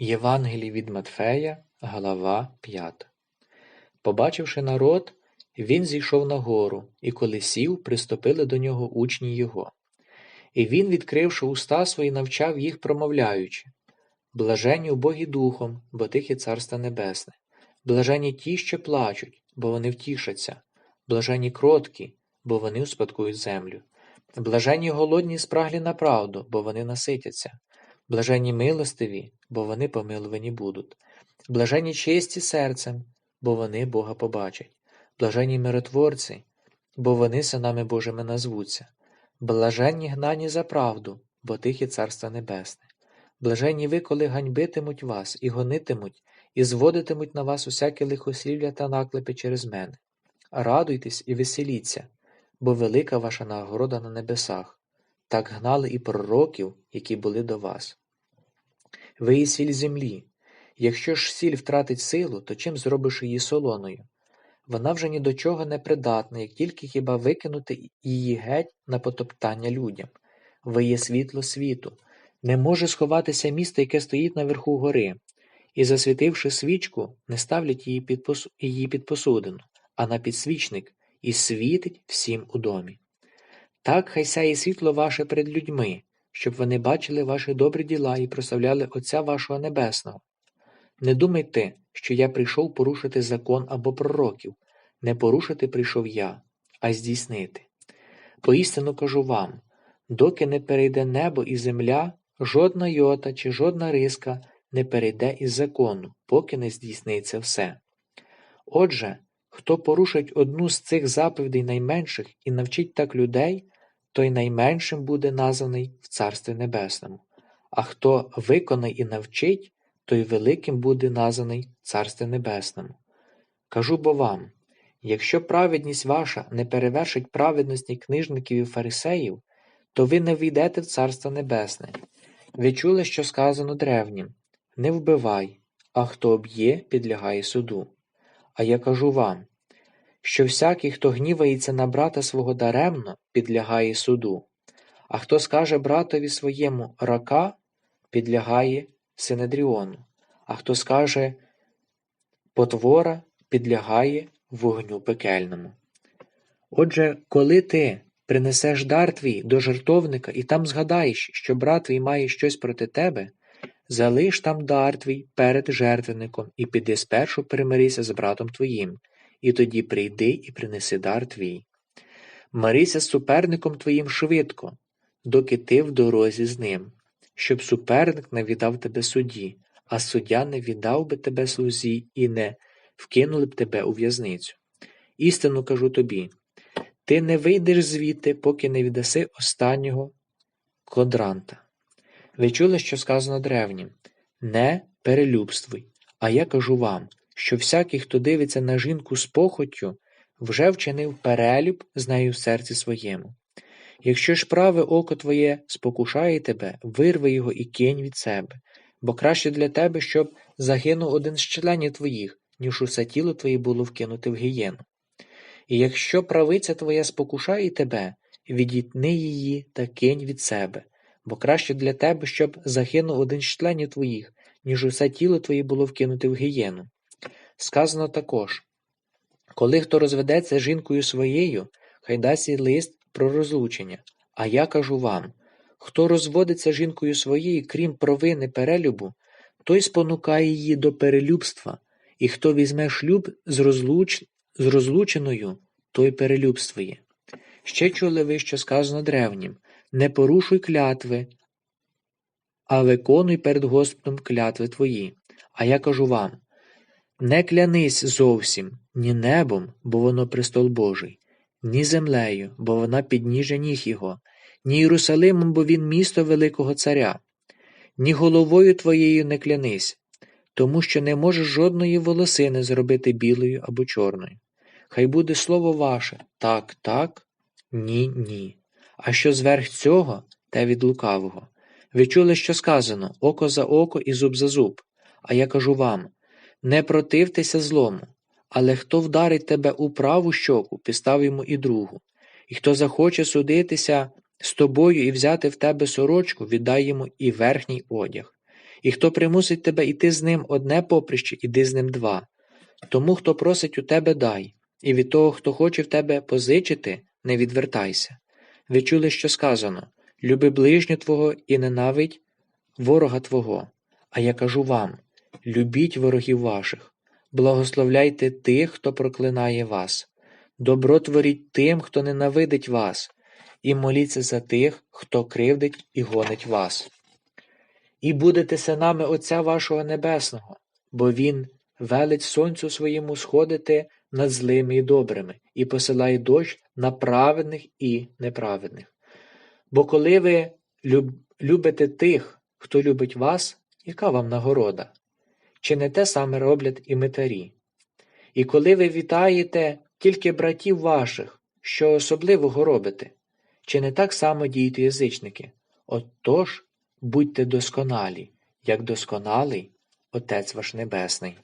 Євангелій від Матфея, глава 5 Побачивши народ, він зійшов на гору, і коли сів, приступили до нього учні його. І він, відкривши уста свої, навчав їх, промовляючи Блажені убогі духом, бо тих є царство небесне, блажені ті, що плачуть, бо вони втішаться, блажені кроткі, бо вони успадкують землю, блажені голодні спраглі на правду, бо вони наситяться, блажені милостиві, бо вони помилувані будуть, блажені чисті серцем, бо вони Бога побачать, блажені миротворці, бо вони синами Божими назвуться, блаженні гнані за правду, бо тих є царство небесне. Блаженні ви, коли ганьбитимуть вас, і гонитимуть, і зводитимуть на вас усяке лихослів'я та наклепи через мене. Радуйтесь і веселіться, бо велика ваша нагорода на небесах. Так гнали і пророків, які були до вас. Ви сіль землі. Якщо ж сіль втратить силу, то чим зробиш її солоною? Вона вже ні до чого не придатна, як тільки хіба викинути її геть на потоптання людям. Ви є світло світу. Не може сховатися місто, яке стоїть наверху гори, і, засвітивши свічку, не ставлять її під, пос... її під посудину, а на підсвічник, і світить всім у домі. Так хай сяє світло ваше перед людьми, щоб вони бачили ваші добрі діла і прославляли Отця вашого Небесного. Не думайте, що я прийшов порушити закон або пророків, не порушити прийшов я, а здійснити. Поістину кажу вам, доки не перейде небо і земля, жодна йота чи жодна риска не перейде із закону, поки не здійсниться все. Отже, хто порушить одну з цих заповідей найменших і навчить так людей, той найменшим буде названий в Царстві Небесному, а хто виконає і навчить, той великим буде названий в Царстві Небесному. Кажу бо вам, якщо праведність ваша не перевершить праведності книжників і фарисеїв, то ви не війдете в Царство Небесне. Ви чули, що сказано древнім не вбивай, а хто об'є, підлягає суду. А я кажу вам, що всякий, хто гнівається на брата свого даремно, підлягає суду, а хто скаже братові своєму рака, підлягає Синедріону, а хто скаже потвора, підлягає вогню пекельному. Отже, коли ти принесеш дар твій до жертовника і там згадаєш, що брат твій має щось проти тебе, залиш там дар твій перед жертвенником і піди спершу примирися з братом твоїм, і тоді прийди і принеси дар твій. Марися з суперником твоїм швидко, доки ти в дорозі з ним, щоб суперник не віддав тебе судді, а суддя не віддав би тебе слузі і не вкинули б тебе у в'язницю. Істину кажу тобі ти не вийдеш звідти, поки не віддаси останнього квадранта. Ви чули, що сказано древнім не перелюбствуй, а я кажу вам, що всякий, хто дивиться на жінку з похоттю, вже вчинив перелюб з нею в серці своєму. Якщо ж праве око твоє спокушає тебе, вирви його і кинь від себе, бо краще для тебе, щоб загинув один з членів твоїх, ніж усе тіло твоє було вкинуте в гієну. І якщо правиця твоя спокушає тебе, відітни її та кинь від себе, бо краще для тебе, щоб загинув один з членів твоїх, ніж усе тіло твоє було вкинуте в гієну. Сказано також коли хто розведеться жінкою своєю, хай дасть їй лист про розлучення. А я кажу вам хто розводиться жінкою своєю, крім провини перелюбу, той спонукає її до перелюбства, і хто візьме шлюб з, розлуч... з розлученою, той перелюбствує. Ще чули ви, що сказано древнім не порушуй клятви, а виконуй перед Господом клятви твої. А я кажу вам не клянись зовсім ні небом, бо воно престол Божий, ні землею, бо вона підніжжя ніг його, ні Єрусалимом, бо він місто Великого Царя, ні головою твоєю не клянись, тому що не можеш жодної волосини зробити білою або чорною. Хай буде слово ваше так, так, ні, ні. А що зверх цього, те від лукавого. Ви чули, що сказано око за око і зуб за зуб. А я кажу вам не противтеся злому, але хто вдарить тебе у праву щоку, підстав йому і другу, і хто захоче судитися з тобою і взяти в тебе сорочку, віддай йому і верхній одяг. І хто примусить тебе іти з ним одне поприще, іди з ним два. Тому, хто просить у тебе, дай, і від того, хто хоче в тебе позичити, не відвертайся. Ви чули, що сказано люби ближню твого і ненавидь ворога твого. А я кажу вам любіть ворогів ваших, благословляйте тих, хто проклинає вас, добро творіть тим, хто ненавидить вас, і моліться за тих, хто кривдить і гонить вас. І будете синами Отця вашого Небесного, бо Він велить сонцю своєму сходити над злими і добрими, і посилає дощ на праведних і неправедних. Бо коли ви люб- любите тих, хто любить вас, яка вам нагорода? Чи не те саме роблять і митарі? І коли ви вітаєте тільки братів ваших, що особливого робите, чи не так само діють язичники? Отож, будьте досконалі, як досконалий Отець ваш Небесний.